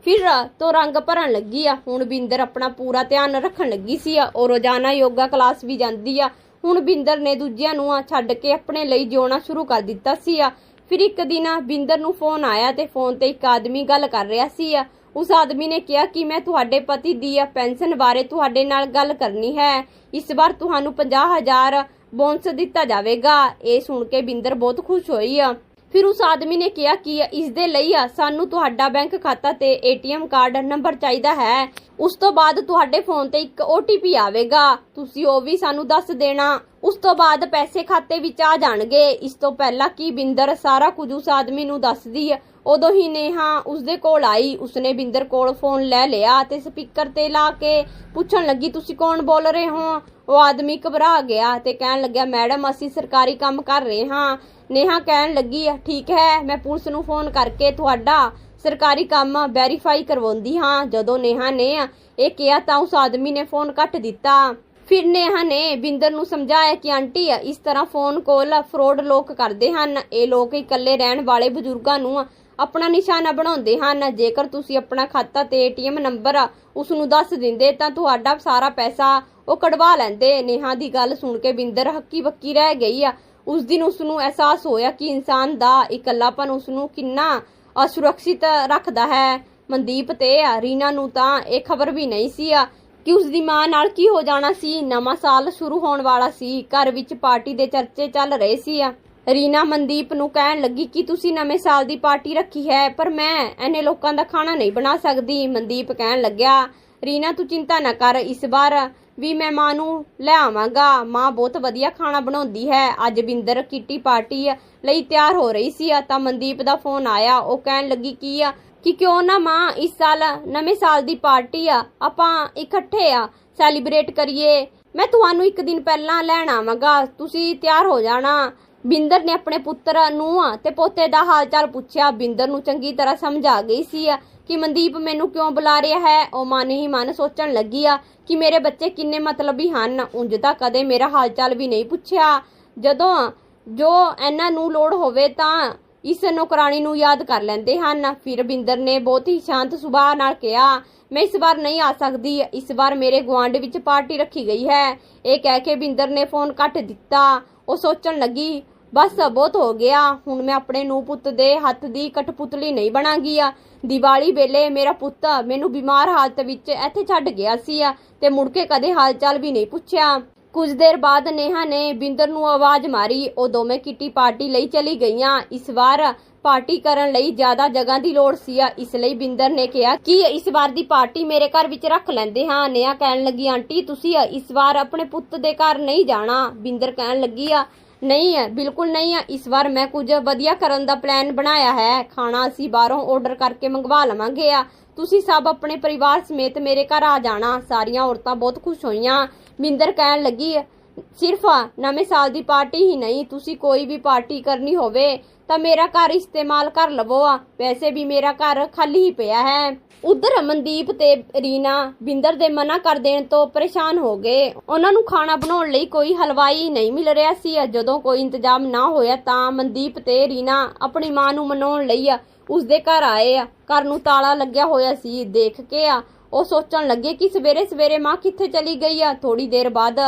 ਫਿਰ ਤੋਂ ਰੰਗ ਭਰਨ ਲੱਗੀ ਆ, ਹੁਣ ਬਿੰਦਰ ਆਪਣਾ ਪੂਰਾ ਧਿਆਨ ਰੱਖਣ ਲੱਗੀ ਸੀ ਆ, ਉਹ ਰੋਜ਼ਾਨਾ ਯੋਗਾ ਕਲਾਸ ਵੀ ਜਾਂਦੀ ਆ। ਹੁਣ ਬਿੰਦਰ ਨੇ ਦੂਜਿਆਂ ਨੂੰ ਆ ਛੱਡ ਕੇ ਆਪਣੇ ਲਈ ਜਿਉਣਾ ਸ਼ੁਰੂ ਕਰ ਦਿੱਤਾ ਸੀ ਆ। ਫਿਰ ਇੱਕ ਦਿਨ ਬਿੰਦਰ ਨੂੰ ਫੋਨ ਆਇਆ ਤੇ ਫੋਨ ਤੇ ਇੱਕ ਆਦਮੀ ਗੱਲ ਕਰ ਰਿਹਾ ਸੀ ਆ। ਉਸ ਆਦਮੀ ਨੇ ਕਿਹਾ ਕਿ ਮੈਂ ਤੁਹਾਡੇ ਪਤੀ ਦੀ ਪੈਨਸ਼ਨ ਬਾਰੇ ਤੁਹਾਡੇ ਨਾਲ ਗੱਲ ਕਰਨੀ ਹੈ। ਇਸ ਵਾਰ ਤੁਹਾਨੂੰ 50000 ਬੋਨਸ ਦਿੱਤਾ ਜਾਵੇਗਾ। ਇਹ ਸੁਣ ਕੇ ਬਿੰਦਰ ਬਹੁਤ ਖੁਸ਼ ਹੋਈ ਫਿਰ ਉਸ ਆਦਮੀ ਨੇ ਕਿਹਾ ਕਿ ਇਸ ਦੇ ਲਈ ਸਾਨੂੰ ਤੁਹਾਡਾ ਬੈਂਕ ਖਾਤਾ ਤੇ ਏਟੀਐਮ ਕਾਰਡ ਨੰਬਰ ਚਾਹੀਦਾ ਹੈ। ਉਸ ਤੋਂ ਬਾਅਦ ਤੁਹਾਡੇ ਫੋਨ ਤੇ ਇੱਕ OTP ਆਵੇਗਾ। ਤੁਸੀਂ ਉਹ ਵੀ ਸਾਨੂੰ ਦੱਸ ਦੇਣਾ। ਉਸ ਤੋਂ ਬਾਅਦ ਪੈਸੇ ਖਾਤੇ ਵਿੱਚ ਆ ਜਾਣਗੇ। ਇਸ ਤੋਂ ਪਹਿਲਾਂ ਕਿ ਬਿੰਦਰ ਸਾਰਾ ਕੁਝ ਉਸ ਆਦਮੀ ਨੂੰ ਦੱਸਦੀ ਉਦੋਂ ਹੀ ਨੇਹਾ ਉਸਦੇ ਕੋਲ ਆਈ। ਉਸਨੇ ਬਿੰਦਰ ਕੋਲ ਫੋਨ ਲੈ ਲਿਆ ਤੇ ਸਪੀਕਰ ਤੇ ਲਾ ਕੇ ਪੁੱਛਣ ਲੱਗੀ, ਤੁਸੀਂ ਕੌਣ ਬੋਲ ਰਹੇ ਹੋ? ਉਹ ਆਦਮੀ ਘਬਰਾ ਗਿਆ ਤੇ ਕਹਿਣ ਲੱਗਿਆ, ਮੈਡਮ, ਅਸੀਂ ਸਰਕਾਰੀ ਕੰਮ ਕਰ ਰਹੇ ਹਾਂ। ਨੇਹਾ ਕਹਿਣ ਲੱਗੀ, ਠੀਕ ਹੈ, ਮੈਂ ਪੁਲਿਸ ਨੂੰ ਫੋਨ ਕਰਕੇ ਤੁਹਾਡਾ ਸਰਕਾਰੀ ਕੰਮ ਵੈਰੀਫਾਈ ਕਰਵਾਉਂਦੀ ਹਾਂ। ਜਦੋਂ ਨੇਹਾ ਨੇ ਇਹ ਕਿਹਾ ਤਾਂ ਉਸ ਆਦਮੀ ਨੇ ਫੋਨ ਕੱਟ ਦਿੱਤਾ। ਫਿਰ ਨੇਹਾ ਨੇ ਬਿੰਦਰ ਨੂੰ ਸਮਝਾਇਆ ਕਿ ਆਂਟੀ, ਇਸ ਤਰ੍ਹਾਂ ਫੋਨ ਕਾਲ ਫਰੋਡ ਲੋਕ ਕਰਦੇ ਹਨ। ਇਹ ਲੋਕ ਇਕੱਲੇ ਰਹਿਣ ਵਾਲੇ ਬਜ਼ੁਰਗਾਂ ਨੂੰ ਆਪਣਾ ਨਿਸ਼ਾਨਾ ਬਣਾਉਂਦੇ ਹਨ। ਜੇਕਰ ਤੁਸੀਂ ਆਪਣਾ ਖਾਤਾ ਤੇ ਏਟੀਐਮ ਨੰਬਰ ਉਸ ਨੂੰ ਦੱਸ ਦਿੰਦੇ, ਤਾਂ ਤੁਹਾਡਾ ਸਾਰਾ ਪੈਸਾ ਉਹ ਕਢਵਾ ਲੈਂਦੇ। ਨੇਹਾ ਦੀ ਗੱਲ ਸੁਣ ਕੇ ਬਿੰਦਰ ਹੱਕੀ ਬੱਕੀ ਰਹਿ ਗਈ ਆ। ਉਸ ਦਿਨ ਉਸ ਨੂੰ ਅਹਿਸਾਸ ਹੋਇਆ ਕਿ ਇਨਸਾਨ ਦਾ ਇਕੱਲਾਪਨ ਉਸ ਨੂੰ ਕਿੰਨਾ ਅਸੁਰੱਖਿਤ ਰੱਖਦਾ ਹੈ। ਮਨਦੀਪ ਤੇ ਰੀਨਾ ਨੂੰ ਤਾਂ ਇਹ ਖਬਰ ਵੀ ਨਹੀਂ ਸੀ ਆ ਕਿ ਉਸ ਦੀ ਮਾਂ ਨਾਲ ਕੀ ਹੋ ਜਾਣਾ ਸੀ। ਨਵਾਂ ਸਾਲ ਸ਼ੁਰੂ ਹੋਣ ਵਾਲਾ ਸੀ। ਘਰ ਵਿੱਚ ਪਾਰਟੀ ਦੇ ਚਰਚੇ ਚੱਲ ਰਹੇ ਸੀ ਆ। ਰੀਨਾ ਮਨਦੀਪ ਨੂੰ ਕਹਿਣ ਲੱਗੀ ਕਿ ਤੁਸੀਂ ਨਵੇਂ ਸਾਲ ਦੀ ਪਾਰਟੀ ਰੱਖੀ ਹੈ, ਪਰ ਮੈਂ ਐਨੇ ਲੋਕਾਂ ਦਾ ਖਾਣਾ ਨਹੀਂ ਬਣਾ ਸਕਦੀ, ਮਨਦੀਪ ਕਹਿਣ ਲੱਗਿਆ। ਰੀਨਾ, ਤੂੰ ਚਿੰਤਾ ਨਾ ਕਰ, ਇਸ ਵਾਰ ਵੀ ਮੈਂ ਮਾਂ ਨੂੰ ਲੈ ਆਵਾਂਗਾ। ਮਾਂ ਬਹੁਤ ਵਧੀਆ ਖਾਣਾ ਬਣਾਉਂਦੀ ਹੈ। ਅੱਜ ਬਿੰਦਰ ਕਿੱਟੀ ਪਾਰਟੀ ਲਈ ਤਿਆਰ ਹੋ ਰਹੀ ਸੀ, ਤਾਂ ਮਨਦੀਪ ਦਾ ਫੋਨ ਆਇਆ। ਉਹ ਕਹਿਣ ਲੱਗੀ ਕੀ ਆ ਕਿ ਕਿਉਂ ਨਾ ਮਾਂ, ਇਸ ਸਾਲ ਨਵੇਂ ਸਾਲ ਦੀ ਪਾਰਟੀ ਆ, ਆਪਾਂ ਇਕੱਠੇ ਆ, ਸੈਲੀਬ੍ਰੇਟ ਕਰੀਏ। ਮੈਂ ਤੁਹਾਨੂੰ ਇੱਕ ਦਿਨ ਪਹਿਲਾਂ ਲੈਣ ਆਵਾਂਗਾ। ਤੁਸੀਂ ਤਿਆਰ ਹੋ ਜਾਣਾ। ਬਿੰਦਰ ਨੇ ਆਪਣੇ ਪੁੱਤਰ ਨੂੰ ਤੇ ਪੋਤੇ ਦਾ ਹਾਲ ਚਾਲ ਪੁੱਛਿਆ। ਬਿੰਦਰ ਨੂੰ ਚੰਗੀ ਤਰ੍ਹਾਂ ਸਮਝ ਆ ਗਈ ਸੀ ਕਿ ਮਨਦੀਪ ਮੈਨੂੰ ਕਿਉਂ ਬੁਲਾ ਰਿਹਾ ਹੈ। ਉਹ ਮਨ ਹੀ ਮਨ ਸੋਚਣ ਲੱਗੀ ਆ ਕਿ ਮੇਰੇ ਬੱਚੇ ਕਿੰਨੇ ਮਤਲਬੀ ਹਨ। ਉਂਝ ਤਾਂ ਕਦੇ ਮੇਰਾ ਹਾਲ ਚਾਲ ਵੀ ਨਹੀਂ ਪੁੱਛਿਆ। ਜਦੋਂ ਜੋ ਇਹਨਾਂ ਨੂੰ ਲੋੜ ਹੋਵੇ ਤਾਂ ਇਸ ਨੌਕਰਾਨੀ ਨੂੰ ਯਾਦ ਕਰ ਲੈਂਦੇ ਹਨ। ਫਿਰ ਬਿੰਦਰ ਨੇ ਬਹੁਤ ਹੀ ਸ਼ਾਂਤ ਸੁਭਾਅ ਨਾਲ ਕਿਹਾ, ਮੈਂ ਇਸ ਵਾਰ ਨਹੀਂ ਆ ਸਕਦੀ। ਇਸ ਵਾਰ ਮੇਰੇ ਗੁਆਂਢ ਵਿੱਚ ਪਾਰਟੀ ਰੱਖੀ ਗਈ ਹੈ। ਇਹ ਕਹਿ ਕੇ ਬਿੰਦਰ ਨੇ ਫੋਨ ਕੱਟ ਦਿੱਤਾ। ਉਹ ਸੋਚਣ ਲੱਗੀ ਬਸ ਬਹੁਤ ਹੋ ਗਿਆ। ਹੁਣ ਮੈਂ ਆਪਣੇ ਨੂੰ ਪੁੱਤ ਦੇ ਹੱਥ ਦੀ ਕਠਪੁਤਲੀ ਨਹੀਂ ਬਣਾਂਗੀ ਆ। ਦੀਵਾਲੀ ਵੇਲੇ ਮੇਰਾ ਪੁੱਤ ਮੈਨੂੰ ਬਿਮਾਰ ਹਾਲਤ ਵਿੱਚ ਇੱਥੇ ਛੱਡ ਗਿਆ ਸੀ ਆ ਤੇ ਮੁੜ ਕੇ ਕਦੇ ਹਾਲਚਾਲ ਵੀ ਨਹੀਂ ਪੁੱਛਿਆ। ਕੁਝ ਦੇਰ ਬਾਅਦ ਨੇਹਾ ਨੇ ਬਿੰਦਰ ਨੂੰ ਆਵਾਜ਼ ਮਾਰੀ। ਉਹ ਦੋਵੇਂ ਕਿੱਟੀ ਪਾਰਟੀ ਲਈ ਚਲੀ ਗਈਆਂ। ਇਸ ਵਾਰ ਪਾਰਟੀ ਕਰਨ ਲਈ ਜ਼ਿਆਦਾ ਜਗ੍ਹਾ ਦੀ ਲੋੜ ਸੀ ਆ। ਇਸ ਲਈ ਬਿੰਦਰ ਨੇ ਕਿਹਾ ਕਿ ਇਸ ਵਾਰ ਦੀ ਪਾਰਟੀ ਮੇਰੇ ਘਰ ਵਿੱਚ ਰੱਖ ਲੈਂਦੇ ਹਾਂ। ਨੇਹਾ ਕਹਿਣ ਲੱਗੀ, ਆਂਟੀ, ਤੁਸੀਂ ਇਸ ਵਾਰ ਆਪਣੇ ਪੁੱਤ ਦੇ ਘਰ ਨਹੀਂ ਜਾਣਾ। ਬਿੰਦਰ ਕਹਿਣ ਲੱਗੀ, ਆ ਨਹੀਂ ਹੈ, ਬਿਲਕੁਲ ਨਹੀਂ ਹੈ। ਇਸ ਵਾਰ ਮੈਂ ਕੁਝ ਵਧੀਆ ਕਰਨ ਦਾ ਪਲਾਨ ਬਣਾਇਆ ਹੈ। ਖਾਣਾ ਅਸੀਂ ਬਾਹਰੋਂ ਆਰਡਰ ਕਰਕੇ ਮੰਗਵਾ ਲਵਾਂਗੇ ਆ। ਤੁਸੀਂ ਸਭ ਆਪਣੇ ਪਰਿਵਾਰ ਸਮੇਤ ਮੇਰੇ ਘਰ ਆ ਜਾਣਾ। ਸਾਰੀਆਂ ਔਰਤਾਂ ਬਹੁਤ ਖੁਸ਼ ਹੋਈਆਂ। ਮਿੰਦਰ ਕਹਿਣ ਲੱਗੀ ਸਿਰਫ ਨਵੇਂ ਸਾਲ ਦੀ ਪਾਰਟੀ ਹੀ ਨਹੀਂ, ਤੁਸੀਂ ਕੋਈ ਵੀ ਪਾਰਟੀ ਕਰਨੀ ਹੋਵੇ, ਤਾਂ ਮੇਰਾ ਘਰ ਇਸਤੇਮਾਲ ਕਰ ਲਵੋ। ਆ ਵੈਸੇ ਵੀ ਮੇਰਾ ਘਰ ਖਾਲੀ ਹੀ ਪਿਆ ਹੈ। ਉਧਰ ਮਨਦੀਪ ਤੇ ਰੀਨਾ ਬਿੰਦਰ ਦੇ ਮਨਾ ਕਰ ਦੇਣ ਤੋਂ ਪਰੇਸ਼ਾਨ ਹੋ ਗਏ। ਉਹਨਾਂ ਨੂੰ ਖਾਣਾ ਬਣਾਉਣ ਲਈ ਕੋਈ ਹਲਵਾਈ ਨਹੀਂ ਮਿਲ ਰਿਹਾ ਸੀ। ਜਦੋਂ ਕੋਈ ਇੰਤਜ਼ਾਮ ਨਾ ਹੋਇਆ ਤਾਂ ਮਨਦੀਪ ਤੇ ਰੀਨਾ ਆਪਣੀ ਮਾਂ ਨੂੰ ਮਨਾਉਣ ਲਈ ਉਸਦੇ ਘਰ ਆਏ। ਆ ਘਰ ਨੂੰ ਤਾਲਾ ਲੱਗਿਆ ਹੋਇਆ ਸੀ। ਦੇਖ ਕੇ ਆ ਉਹ ਸੋਚਣ ਲੱਗੇ ਕਿ ਸਵੇਰੇ ਸਵੇਰੇ ਮਾਂ ਕਿੱਥੇ ਚਲੀ ਗਈ। ਆ ਥੋੜੀ ਦੇਰ ਬਾਅਦ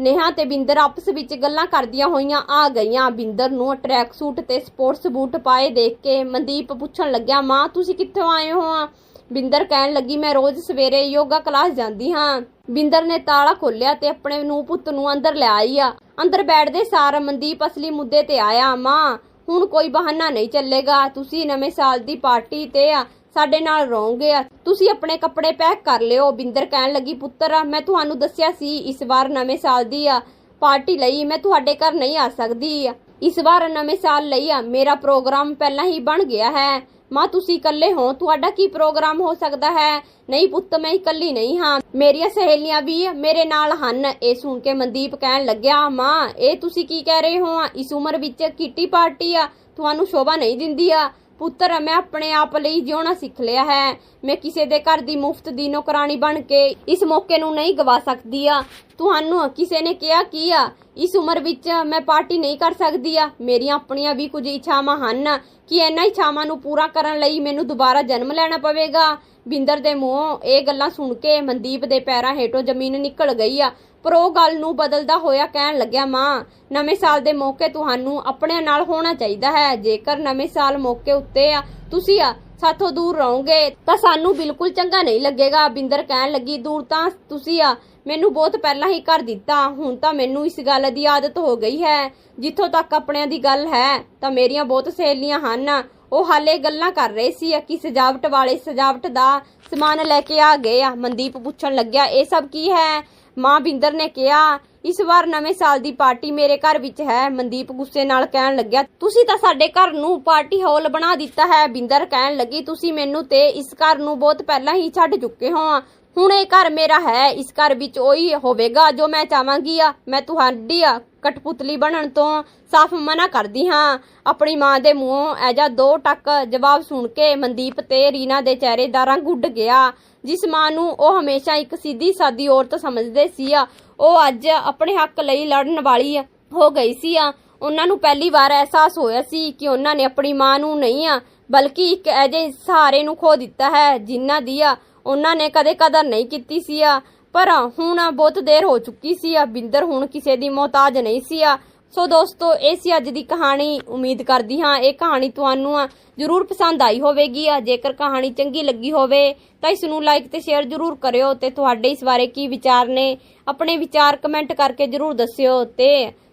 ਨੇਹਾ ਤੇ ਬਿੰਦਰ ਆਪਸ ਵਿੱਚ ਗੱਲਾਂ ਕਰਦੀਆਂ ਹੋਈਆਂ ਆ ਗਈਆਂ। ਬਿੰਦਰ ਨੂੰ ਟਰੈਕ ਸੂਟ ਤੇ ਸਪੋਰਟਸ ਬੂਟ ਪਾਏ ਦੇਖ ਕੇ ਮਨਦੀਪ ਪੁੱਛਣ ਲੱਗਿਆ, ਮਾਂ, ਤੁਸੀਂ ਕਿੱਥੋਂ ਆਏ ਹੋ? ਆ ਬਿੰਦਰ ਕਹਿਣ ਲੱਗੀ, ਮੈਂ ਰੋਜ਼ ਸਵੇਰੇ ਯੋਗਾ ਕਲਾਸ ਜਾਂਦੀ ਹਾਂ। ਬਿੰਦਰ ਨੇ ਤਾਲਾ ਖੋਲਿਆ ਤੇ ਆਪਣੇ ਨੂੰ ਪੁੱਤ ਨੂੰ ਅੰਦਰ ਲੈ ਆਈ ਆ। ਅੰਦਰ ਬੈਠਦੇ ਸਾਰ ਮਨਦੀਪ ਅਸਲੀ ਮੁੱਦੇ ਤੇ ਆਇਆ, ਮਾਂ, ਹੁਣ ਕੋਈ ਬਹਾਨਾ ਨਹੀਂ ਚੱਲੇਗਾ। ਤੁਸੀਂ ਨਵੇਂ ਸਾਲ ਦੀ ਪਾਰਟੀ ਤੇ ਸਾਡੇ ਨਾਲ ਰਹੋਗੇ ਤੁਸੀਂ ਆਪਣੇ ਕੱਪੜੇ ਪੈਕ ਕਰ ਲਿਓ। ਬਿੰਦਰ ਕਹਿਣ ਲੱਗੀ, ਪੁੱਤਰ ਮੈਂ ਤੁਹਾਨੂੰ ਦੱਸਿਆ ਸੀ ਇਸ ਵਾਰ ਨਵੇਂ ਸਾਲ ਦੀ ਆ। ਪਾਰਟੀ ਲਈ ਮੈਂ ਤੁਹਾਡੇ ਘਰ ਨਹੀਂ ਆ ਸਕਦੀ ਇਸ ਵਾਰ ਨਵੇਂ ਸਾਲ ਲਈ ਆ। ਮੇਰਾ ਪ੍ਰੋਗਰਾਮ ਪਹਿਲਾਂ ਹੀ ਬਣ ਗਿਆ ਹੈ। ਮਾਂ, ਤੁਸੀਂ ਇਕੱਲੇ ਹੋ। ਤੁਹਾਡਾ ਕੀ ਪ੍ਰੋਗਰਾਮ ਹੋ ਸਕਦਾ ਹੈ? ਨਹੀਂ ਪੁੱਤ, ਮੈਂ ਇਕੱਲੀ ਨਹੀਂ ਹਾਂ। ਮੇਰੀਆਂ ਸਹੇਲੀਆਂ ਵੀ ਮੇਰੇ ਨਾਲ ਹਨ। ਇਹ ਸੁਣ ਕੇ ਮਨਦੀਪ ਕਹਿਣ ਲੱਗਿਆ, ਮਾਂ, ਇਹ ਤੁਸੀਂ ਕੀ ਕਹਿ ਰਹੇ ਹੋ? ਇਸ ਉਮਰ ਵਿੱਚ ਕਿੱਟੀ ਪਾਰਟੀ ਆ। ਤੁਹਾਨੂੰ ਸ਼ੋਭਾ ਨਹੀਂ ਦਿੰਦੀ ਆ। ਪੁੱਤਰ, ਮੈਂ ਆਪਣੇ ਆਪ ਲਈ ਜਿਉਣਾ ਸਿੱਖ ਲਿਆ ਹੈ। ਮੈਂ ਕਿਸੇ ਦੇ ਘਰ ਦੀ ਮੁਫਤ ਦੀ ਨੌਕਰਾਨੀ ਬਣ ਕੇ ਇਸ ਮੌਕੇ ਨੂੰ ਨਹੀਂ ਗਵਾ ਸਕਦੀ ਆ। ਤੁਹਾਨੂੰ ਕਿਸੇ ਨੇ ਕਿਹਾ ਕੀ ਆ? ਇਸ ਉਮਰ ਵਿੱਚ ਮੈਂ ਪਾਰਟੀ ਨਹੀਂ ਕਰ ਸਕਦੀ ਆ। ਮੇਰੀਆਂ ਆਪਣੀਆਂ ਵੀ ਕੁਝ ਇੱਛਾਵਾਂ ਹਨ ਕਿ ਇਹਨਾਂ ਇੱਛਾਵਾਂ ਨੂੰ ਪੂਰਾ ਕਰਨ ਲਈ ਮੈਨੂੰ ਦੁਬਾਰਾ ਜਨਮ ਲੈਣਾ ਪਵੇਗਾ। ਬਿੰਦਰ ਦੇ ਮੂੰਹੋਂ ਇਹ ਗੱਲਾਂ ਸੁਣ ਕੇ ਮਨਦੀਪ ਦੇ ਪੈਰਾਂ ਹੇਠੋਂ ਜ਼ਮੀਨ ਨਿਕਲ ਗਈ ਆ। ਪਰ ਉਹ ਗੱਲ ਨੂੰ ਬਦਲਦਾ ਹੋਇਆ ਕਹਿਣ ਲੱਗਿਆ, ਮਾਂ, ਨਵੇਂ ਸਾਲ ਦੇ ਮੌਕੇ ਤੁਹਾਨੂੰ ਆਪਣੇ ਨਾਲ ਹੋਣਾ ਚਾਹੀਦਾ ਹੈ। ਜੇਕਰ ਨਵੇਂ ਸਾਲ ਮੌਕੇ ਉੱਤੇ ਆ, ਤੁਸੀਂ ਆ, ਸਾਥੋਂ ਦੂਰ ਰਹੋਗੇ ਤਾਂ ਸਾਨੂੰ ਬਿਲਕੁਲ ਚੰਗਾ ਨਹੀਂ ਲੱਗੇਗਾ। ਬਿੰਦਰ ਕਹਿਣ ਲੱਗੀ, ਦੂਰ ਤਾਂ ਤੁਸੀਂ ਆ ਮੈਨੂੰ ਬਹੁਤ ਪਹਿਲਾਂ ਹੀ ਕਰ ਦਿੱਤਾ। ਹੁਣ ਤਾਂ ਮੈਨੂੰ ਇਸ ਗੱਲ ਦੀ ਆਦਤ ਹੋ ਗਈ ਹੈ। ਜਿੱਥੋਂ ਤੱਕ ਆਪਣਿਆਂ ਦੀ ਗੱਲ ਹੈ, ਤਾਂ ਮੇਰੀਆਂ ਬਹੁਤ ਸਹੇਲੀਆਂ ਹਨ। ਉਹ ਹਾਲੇ ਗੱਲਾਂ ਕਰ ਰਹੇ ਸੀ ਕਿ ਸਜਾਵਟ ਵਾਲੇ ਸਜਾਵਟ ਦਾ ਸਮਾਨ ਲੈ ਕੇ ਆ ਗਏ ਆ। ਮਨਦੀਪ ਪੁੱਛਣ ਲੱਗਿਆ, ਇਹ ਸਭ ਕੀ ਹੈ? ਮਾਂ ਬਿੰਦਰ ਨੇ ਕਿਹਾ, ਇਸ ਵਾਰ ਨਵੇਂ ਸਾਲ ਦੀ ਪਾਰਟੀ ਮੇਰੇ ਘਰ ਵਿੱਚ ਹੈ। ਮਨਦੀਪ ਗੁੱਸੇ ਨਾਲ ਕਹਿਣ ਲੱਗਿਆ, ਤੁਸੀਂ ਤਾਂ ਸਾਡੇ ਘਰ ਨੂੰ ਪਾਰਟੀ ਹਾਲ ਬਣਾ ਦਿੱਤਾ ਹੈ। ਬਿੰਦਰ ਕਹਿਣ ਲੱਗੀ, ਤੁਸੀਂ ਮੈਨੂੰ ਤੇ ਇਸ ਘਰ ਨੂੰ ਬਹੁਤ ਪਹਿਲਾਂ ਹੀ ਛੱਡ ਚੁੱਕੇ ਹੋ। ਹੁਣ ਇਹ ਘਰ ਮੇਰਾ ਹੈ, ਇਸ ਘਰ ਵਿੱਚ ਉਹੀ ਹੋਵੇਗਾ ਜੋ ਮੈਂ ਚਾਹਾਂਗੀ ਆ। ਮੈਂ ਤੁਹਾਡੀ ਆ, ਕਠਪੁਤਲੀ ਬਣਨ ਤੋਂ ਸਾਫ਼ ਮਨਾ ਕਰਦੀ ਹਾਂ। ਆਪਣੀ ਮਾਂ ਦੇ ਮੂੰਹੋਂ ਐਜਾ ਦੋ ਟੱਕ ਜਵਾਬ ਸੁਣ ਕੇ ਮਨਦੀਪ ਤੇ ਰੀਨਾ ਦੇ ਚਿਹਰੇ ਦਾ ਰੰਗ ਉੱਡ ਗਿਆ, ਜਿਸ ਮਾਂ ਨੂੰ ਉਹ ਹਮੇਸ਼ਾ ਇੱਕ ਸਿੱਧੀ ਸਾਦੀ ਔਰਤ ਸਮਝਦੇ ਸੀ ਆ। ਉਹ ਅੱਜ ਆਪਣੇ ਹੱਕ ਲਈ ਲੜਨ ਵਾਲੀ ਹੋ ਗਈ ਸੀ ਆ। ਉਹਨਾਂ ਨੂੰ ਪਹਿਲੀ ਵਾਰ ਅਹਿਸਾਸ ਹੋਇਆ ਸੀ ਕਿ ਉਹਨਾਂ ਨੇ ਆਪਣੀ ਮਾਂ ਨੂੰ ਨਹੀਂ ਆ, ਬਲਕਿ ਇੱਕ ਅਜਿਹੇ ਸਹਾਰੇ ਨੂੰ ਖੋ ਦਿੱਤਾ ਹੈ, ਜਿਨ੍ਹਾਂ ਦੀ ਆ ਉਹਨਾਂ ਨੇ ਕਦੇ ਕਦਰ ਨਹੀਂ ਕੀਤੀ ਸੀ ਆ। ਪਰ ਹੁਣ ਬਹੁਤ ਦੇਰ ਹੋ ਚੁੱਕੀ ਸੀ ਆ। ਬਿੰਦਰ ਹੁਣ ਕਿਸੇ ਦੀ ਮੁਹਤਾਜ ਨਹੀਂ ਸੀ ਆ। ਸੋ ਦੋਸਤੋ, ਇਹ ਸੀ ਅੱਜ ਦੀ ਕਹਾਣੀ। ਉਮੀਦ ਕਰਦੀ ਹਾਂ ਇਹ ਕਹਾਣੀ ਤੁਹਾਨੂੰ ਜਰੂਰ ਪਸੰਦ ਆਈ ਹੋਵੇਗੀ ਆ। ਜੇਕਰ ਕਹਾਣੀ ਚੰਗੀ ਲੱਗੀ ਹੋਵੇ ਤਾਂ ਇਸ ਨੂੰ ਲਾਈਕ ਤੇ ਸ਼ੇਅਰ ਜਰੂਰ ਕਰਿਓ ਤੇ ਤੁਹਾਡੇ ਇਸ ਬਾਰੇ ਕੀ ਵਿਚਾਰ ਨੇ, ਆਪਣੇ ਵਿਚਾਰ ਕਮੈਂਟ ਕਰਕੇ ਜਰੂਰ ਦੱਸਿਓ ਤੇ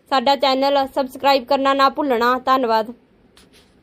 ਸਾਡਾ ਚੈਨਲ ਸਬਸਕ੍ਰਾਈਬ ਕਰਨਾ ਨਾ ਭੁੱਲਣਾ। ਧੰਨਵਾਦ।